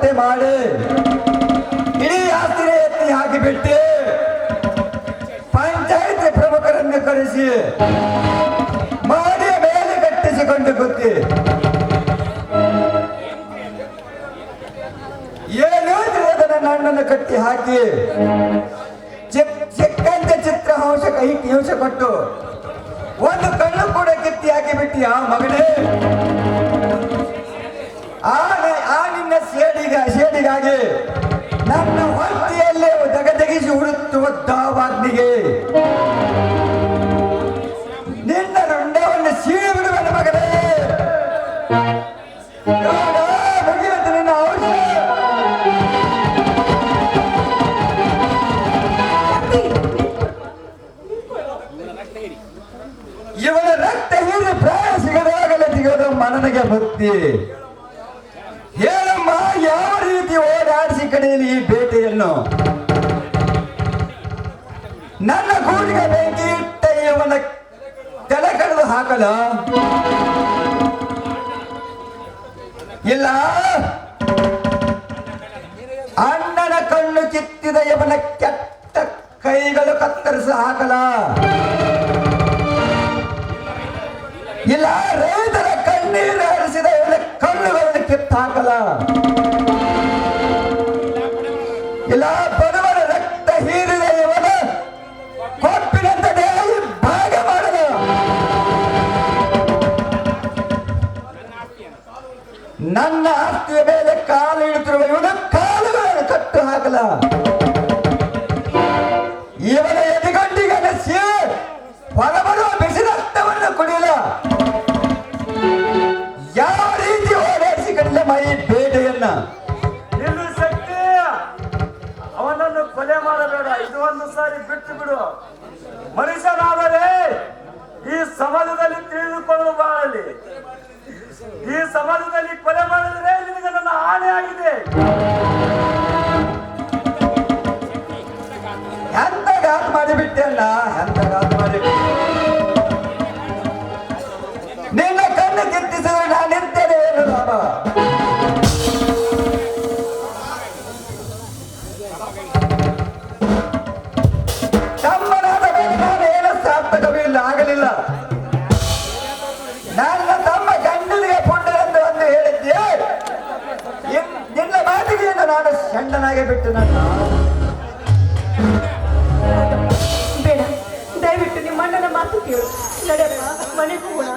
ಬರುವಂತೆ ಮಾಡಿ. ಇಡೀ ಆಸ್ತಿನ ಎತ್ತಿ ಹಾಕಿಬಿಟ್ಟು ಪಂಚಾಯತ್ ಪ್ರಮುಖರನ್ನು ಕರೆಸಿ ಮಾಡಿ ಮೇಲೆ ಕಟ್ಟಿಸಿಕೊಂಡು ಗೊತ್ತಿ ಏನು ತಿಳಿಯದ ನನ್ನ ಅಣ್ಣನ ಕಟ್ಟಿ ಹಾಕಿ ಚಿಕ್ಕಂತೆ ಚಿತ್ರ ಚಿತ್ರಹಂಶ ಕೈ ಹಿಂಸೆ ಕೊಟ್ಟು ಒಂದು ಕಣ್ಣು ಕೂಡ ಕಿತ್ತಿ ಹಾಕಿ ಬಿಟ್ಟಿ ಆ ಮಗನೇ? ಸೇಡಿಗಾಗಿ ನನ್ನ ಹೊತ್ತಿಯಲ್ಲೇ ದಗದಗಿಸಿ ಹುಡುತ್ತುವ ದಾವಾಗ್ನಿಗೆ. ನಿನ್ನ ರುಂಡವನ್ನು ಸೀಳು ಬಿಡುವನ ಮಗನೇ ಇವನ ರಕ್ತ ಹೀರಿ ಪ್ರಾಣ ಸಿಗದಾಗಲೇ ಸಿಗೋದು ಮನನಿಗೆ ಬುದ್ಧಿ ಓಡಾಡಿಸಿ ಕಡೆಯಲ್ಲಿ ಈ ಬೇಟೆಯನ್ನು ನನ್ನ ಗೂಡಿಗೆ ಬೇಕಿ ಇವನ ತಲೆ ಕಳೆದು ಹಾಕಲ. ಇಲ್ಲ. ಅಣ್ಣನ ಕಣ್ಣು ಕಿತ್ತಿದ ಇವನ ಕೆಟ್ಟ ಕೈಗಳು ಕತ್ತರಿಸಿ ಹಾಕಲ. ಇಲ್ಲ ಬಡವರ ರಕ್ತ ಹೀರಿದ ಇವನ. ಕೊಪ್ಪಿನಂತ ದೇಹ ಭಾಗ ಮಾಡಲು ನನ್ನ ಆಸ್ತಿಯ ಮೇಲೆ ಕಾಲು ಇಡುತ್ತಿರುವ ಇವನ ಕಾಲುಗಳನ್ನು ಕಟ್ಟು ಹಾಕಲ. ಇವನ ಇದು ಒಂದು ಸಾರಿ ಬಿಟ್ಟು ಬಿಡು. ಮನುಷ್ಯನಾದರೆ ಈ ಸಮಾಜದಲ್ಲಿ ತಿಳಿದುಕೊಳ್ಳಲು ಬಾಳಲಿ ಈ ಸಮಾಜದಲ್ಲಿ ಕೊಲೆ ಆಗಲಿಲ್ಲ. ನನ್ನ ತಮ್ಮ ಗಂಡನಿಗೆ ಪುಂಡರೆಂದು ಒಂದು ಹೇಳಿದ್ದೆ. ನಿನ್ನ ಮಾತಿಗೆ ನಾನು ಸಣ್ಣನಾಗೆ ಬಿಟ್ಟು ನನ್ನ ಬೇಡ ದಯವಿಟ್ಟು ನಿಮ್ಮ ಅಣ್ಣನ ಮಾತು ಕೇಳು. ನಡೆಯಪ್ಪ ಮನೆ ಹೋಗೋಣ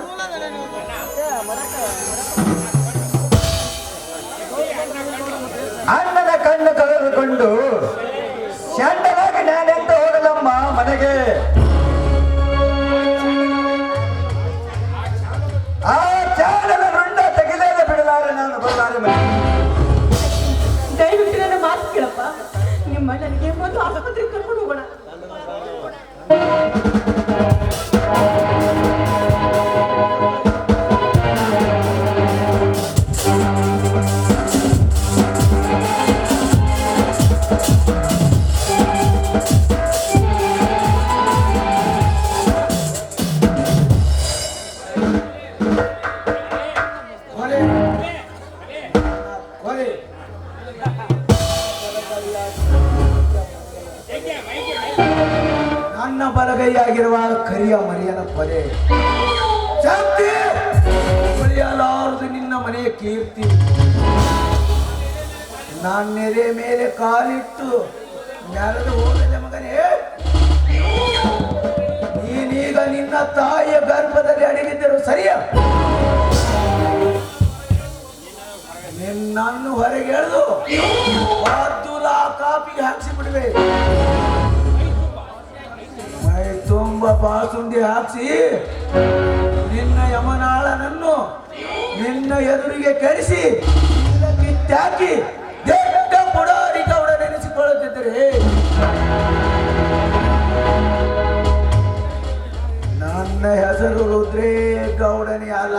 ಅಣ್ಣನ ಕಣ್ಣು ಕಳೆದುಕೊಂಡು ಷಂಡನಾಗಿ ನಾನೆಂತ ಹೋಗಲಮ್ಮ ಮನೆಗೆ? ನನ್ನ ಬಲಗೈಯಾಗಿರುವ ಕರಿಯ ಮರಿಯನ ಕೊಲೆ. ಶಾಂತಿ ಉಳಿಯಲಾರದು ನಿನ್ನ ಮನೆಯ ಕೀರ್ತಿ. ನಾನೆರೆ ಮೇಲೆ ಕಾಲಿಟ್ಟು ನೆರೆದು ಹೋಗದೆ ಮಗನೇ. ನೀನೀಗ ನಿನ್ನ ತಾಯಿಯ ಗರ್ಭದಲ್ಲಿ ಅಡಗಿದ್ದರು ಸರಿಯ? ಹೊರಗೆ ಎಳೆದು ವಾದ್ದುಲ ಕಾಪಿಗೆ ಹಾಕ್ಸಿ ಬಿಡುವೆ. ಮೈ ತುಂಬ ಬಾಸುಂಡಿ ಹಾಕ್ಸಿ, ನಿನ್ನ ಯಮನಾಳನನ್ನು ನಿನ್ನ ಎದುರಿಗೆ ಕರೆಸಿ ಕಿತ್ತಾಕಿ ದೊಡ್ಡ ಪುಡಾರಿ ಗೌಡ ನೆನೆಸಿಕೊಳ್ಳುತ್ತಿದ್ದರೆ. ನನ್ನ ಹೆಸರು ರುದ್ರೇ ಗೌಡನೇ ಅಲ್ಲ.